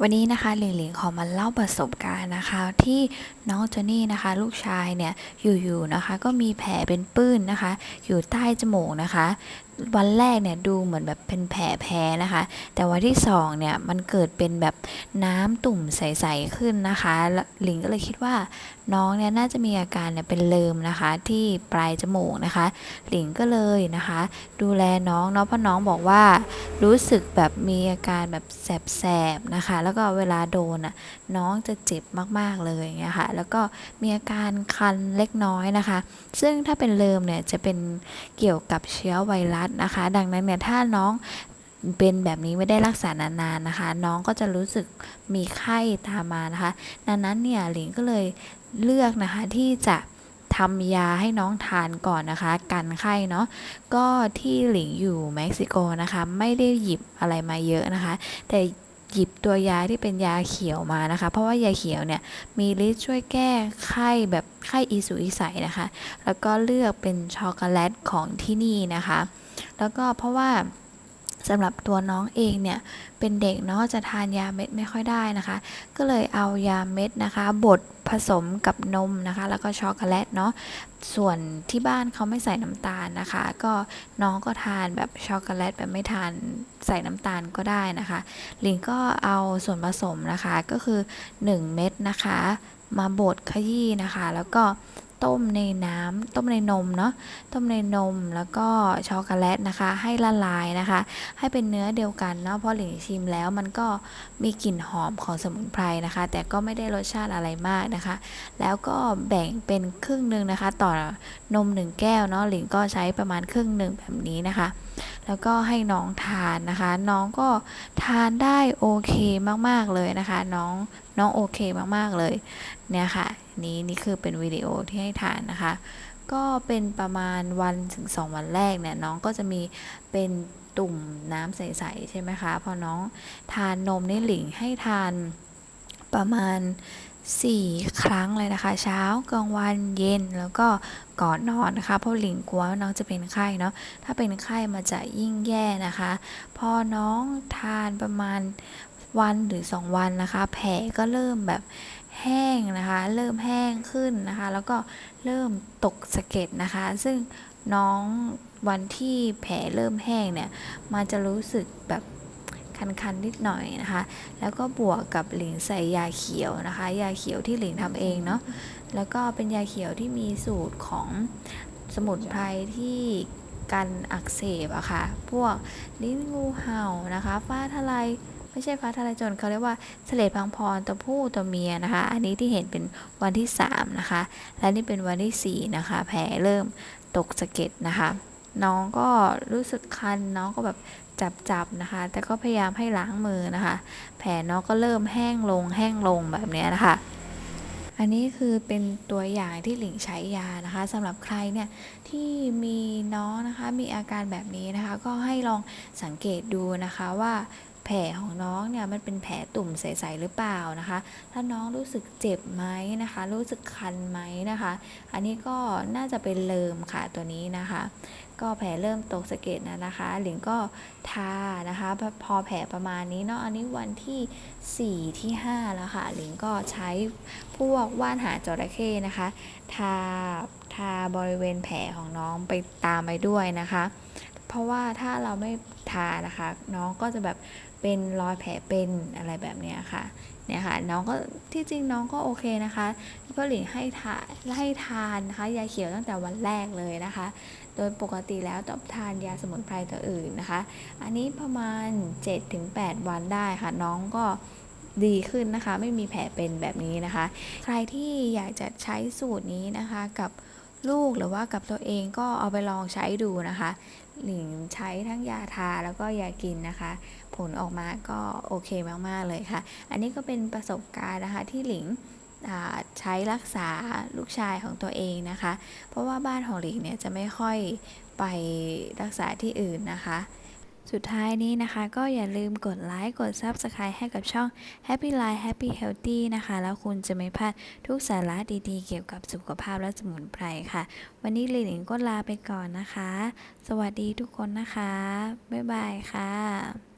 วันนี้นะคะหลิงหลิงขอมาเล่าประสบการณ์นะคะ ที่น้องเจนนี่นะคะ ลูกชายเนี่ยอยู่ๆนะคะ ก็มีแผลเป็นปื้นนะคะ อยู่ใต้จมูกนะคะ วันแรกเนี่ยดูเหมือนแบบเป็นแผลแพ้นะคะ แต่วันที่สองเนี่ยมันเกิดเป็นแบบน้ำตุ่มใสๆขึ้นนะคะหลิงก็เลยคิดว่าน้องเนี่ยน่าจะมีอาการเนี่ยเป็นเลิมนะคะ ที่ปลายจมูกนะคะ หลิงก็เลยนะคะ ดูแลน้องเนาะเพราะน้องบอกว่ารู้สึกแบบมีอาการแบบแสบๆนะคะแล้วก็เวลาโดนอะน้องจะเจ็บมากๆเลยอย่างเงี้ยค่ะแล้วก็มีอาการคันเล็กน้อยนะคะ ซึ่งถ้าเป็นเลิมเนี่ยจะเป็นเกี่ยวกับเชื้อไวรัสนะคะ ดังนั้นเนี่ยถ้าน้องเป็นแบบนี้ไม่ได้รักษานานๆนะคะ น้องก็จะรู้สึกมีไข้ตามมานะคะดังนั้นเนี่ยหลิงก็เลยเลือกนะคะที่จะทำยาให้น้องทานก่อนนะคะ กันไข้เนาะก็ที่หลิงอยู่เม็กซิโกนะคะ ไม่ได้หยิบอะไรมาเยอะนะคะ แต่ หยิบตัวยาที่เป็นยาเขียวมานะคะ เพราะว่ายาเขียวเนี่ยมีฤทธิ์ช่วยแก้ไข้แบบไข้อีสุอีใสนะคะ แล้วก็เลือกเป็นช็อกโกแลตของที่นี่นะคะ แล้วก็เพราะว่า สำหรับตัวน้องเองเนี่ยเป็นเด็กเนาะจะทานยาเม็ดไม่ค่อยได้นะคะ ก็เลยเอายาเม็ดนะคะบดผสมกับนมนะคะ แล้วก็ช็อกโกแลตเนาะส่วนที่บ้านเขาไม่ใส่น้ำตาลนะคะ ก็น้องก็ทานแบบช็อกโกแลตแบบไม่ทานใส่น้ำตาลก็ได้นะคะ ลิงก็เอาส่วนผสมนะคะก็คือ 1 เม็ดนะคะ มาบดขยี้นะคะ แล้วก็ ต้มในน้ำต้มในนมเนาะต้มในนมแล้วก็ช็อกโกแลตนะคะ ให้ละลายนะคะ ให้เป็นเนื้อเดียวกันเนาะเพราะหลิงชิมแล้วมันก็มีกลิ่นหอมของสมุนไพรนะคะ แต่ก็ไม่ได้รสชาติอะไรมากนะคะ แล้วก็แบ่งเป็นครึ่งหนึ่งนะคะ ต่อนมหนึ่งแก้วเนาะหลิงก็ใช้ประมาณครึ่งหนึ่งแบบนี้นะคะ แล้วก็ให้น้องทานนะคะ น้องก็ทานได้โอเคมากๆเลยนะคะ น้องน้องโอเคมากๆเลยเนี่ยค่ะนี้นี่คือเป็นวิดีโอที่ให้ทานนะคะ ก็เป็นประมาณวันถึง 2 วันแรกเนี่ยน้องก็จะมีเป็นตุ่มน้ำใสๆใช่ไหมคะพอน้องทานนมนี่หลิงให้ทานประมาณ 4 ครั้งเลยนะคะ เช้ากลางวันเย็นแล้วก็ก่อนนอนนะคะเพราะหลิงกลัวว่าน้องจะเป็นไข้เนาะถ้าเป็นไข้มันจะยิ่งแย่นะคะ พอน้องทานประมาณวันหรือ 2 วันนะคะ แผลก็เริ่มแบบแห้งนะคะ เริ่มแห้งขึ้นนะคะ แล้วก็เริ่มตกสะเก็ดนะคะ ซึ่งน้องวันที่แผลเริ่มแห้งเนี่ย มันจะรู้สึกแบบ คันๆนิดหน่อยนะคะ แล้วก็บวกกับหลิงใส่ยาเขียวนะคะ ยาเขียวที่หลิงทำเองเนาะแล้วก็เป็นยาเขียวที่มีสูตรของสมุนไพรที่กันอักเสบอะค่ะ พวกลิ้นงูเห่านะคะฟ้าทะลายไม่ใช่ฟ้าทลายโจรเขาเรียกว่าเสลดพังพรตัวผู้ตัวเมียนะคะ อันนี้ที่เห็นเป็นวันที่ 3 นะคะ และนี่เป็นวันที่ 4 นะคะ แผลเริ่มตกสะเก็ดนะคะ น้องก็รู้สึกคันน้องก็แบบ จับจับนะคะ แต่ก็พยายามให้ล้างมือนะคะ แผลน้องก็เริ่มแห้งลงแห้งลงแบบนี้นะคะ อันนี้คือเป็นตัวอย่างที่หลิงใช้ยานะคะสำหรับใครเนี่ยที่มีน้องนะคะมีอาการแบบนี้นะคะ ก็ให้ลองสังเกตดูนะคะว่า แผลของน้องเนี่ยมันเป็นแผลตุ่มใสๆหรือเปล่านะคะ ถ้าน้องรู้สึกเจ็บไหมนะคะ รู้สึกคันไหมนะคะ อันนี้ก็น่าจะเป็นเลิมค่ะตัวนี้นะคะ ก็แผลเริ่มตกสะเก็ดนะนะคะ หลิงก็ทานะคะ พอพอแผลประมาณนี้เนาะ อันนี้วันที่ 4 ที่ 5 แล้วค่ะ หลิงก็ใช้พวกว่านหาจระเข้นะคะ ทา ทาบริเวณแผลของน้องไปตามไปด้วยนะคะ เพราะว่าถ้าเราไม่ทานะคะ น้องก็จะแบบ เป็นรอยแผลเป็นอะไรแบบเนี้ยค่ะเนี่ยค่ะน้องก็ที่จริงน้องก็โอเคนะคะก็หลิงให้ทานให้ทานนะคะยาเขียวตั้งแต่วันแรกเลยนะคะ โดยปกติแล้วต้องทานยาสมุนไพรตัวอื่นนะคะ อันนี้ประมาณ 7-8 วันได้ค่ะ น้องก็ดีขึ้นนะคะ ไม่มีแผลเป็นแบบนี้นะคะ ใครที่อยากจะใช้สูตรนี้นะคะกับลูกหรือว่ากับตัวเองก็เอาไปลองใช้ดูนะคะ หลิงใช้ทั้งยาทาแล้วก็ยากินนะคะ ผลออกมาก็โอเคมาก ๆ เลยค่ะ อันนี้ก็เป็นประสบการณ์นะคะที่หลิงใช้รักษาลูกชายของตัวเองนะคะ เพราะว่าบ้านของหลิงเนี่ยจะไม่ค่อยไปรักษาที่อื่นนะคะ สุดท้ายนี้นะคะ ก็อย่าลืมกดไลค์กด Subscribe ให้กับช่อง Happy Life Happy Healthy นะคะ แล้วคุณจะไม่พลาดทุกสาระดีๆ เกี่ยวกับสุขภาพและสมุนไพรค่ะ วันนี้หลิงก็ลาไปก่อนนะคะ สวัสดีทุกคนนะคะ บ๊ายบายค่ะ